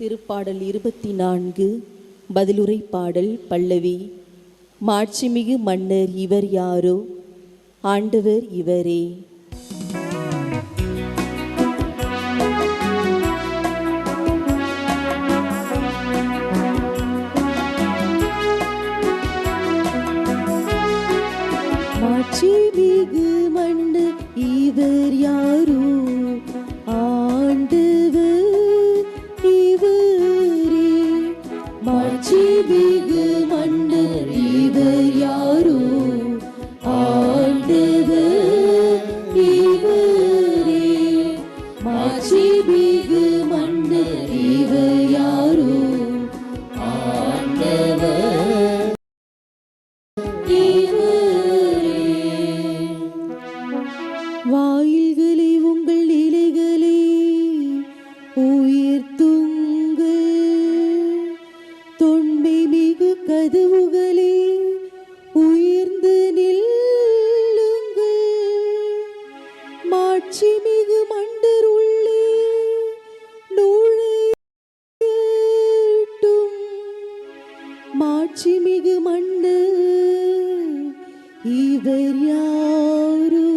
திருப்பாடல் இருபத்தி நான்கு பதிலுரை பாடல் பல்லவி. மாட்சிமிகு மன்னர் இவர் யாரோ? ஆண்டவர் இவரே. மாட்சிமிகு மன்னர் இவர் யாரோ? மிகு கதவுகளே உயர்ந்து நில்லுங்கள். மாட்சி மிகு மண்டர் உள்ளே நுழையட்டும் மாட்சி மிகு மண்டு இவர் யாரோ?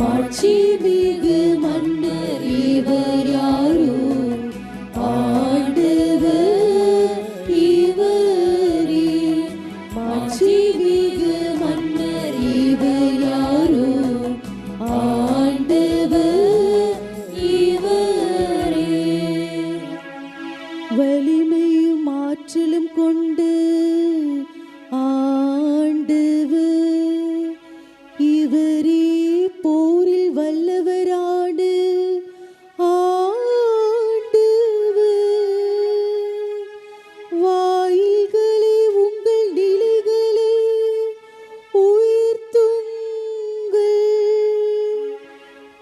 மாட்சி மிகு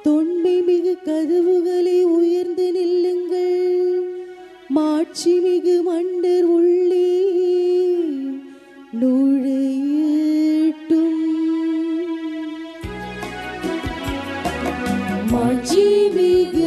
தொன்மை மிகு கதவுகளை உயர்ந்து நில்லுங்கள். மாட்சி மிகு மண்டர் உள்ளே நுழையட்டும் மாட்சி மிகு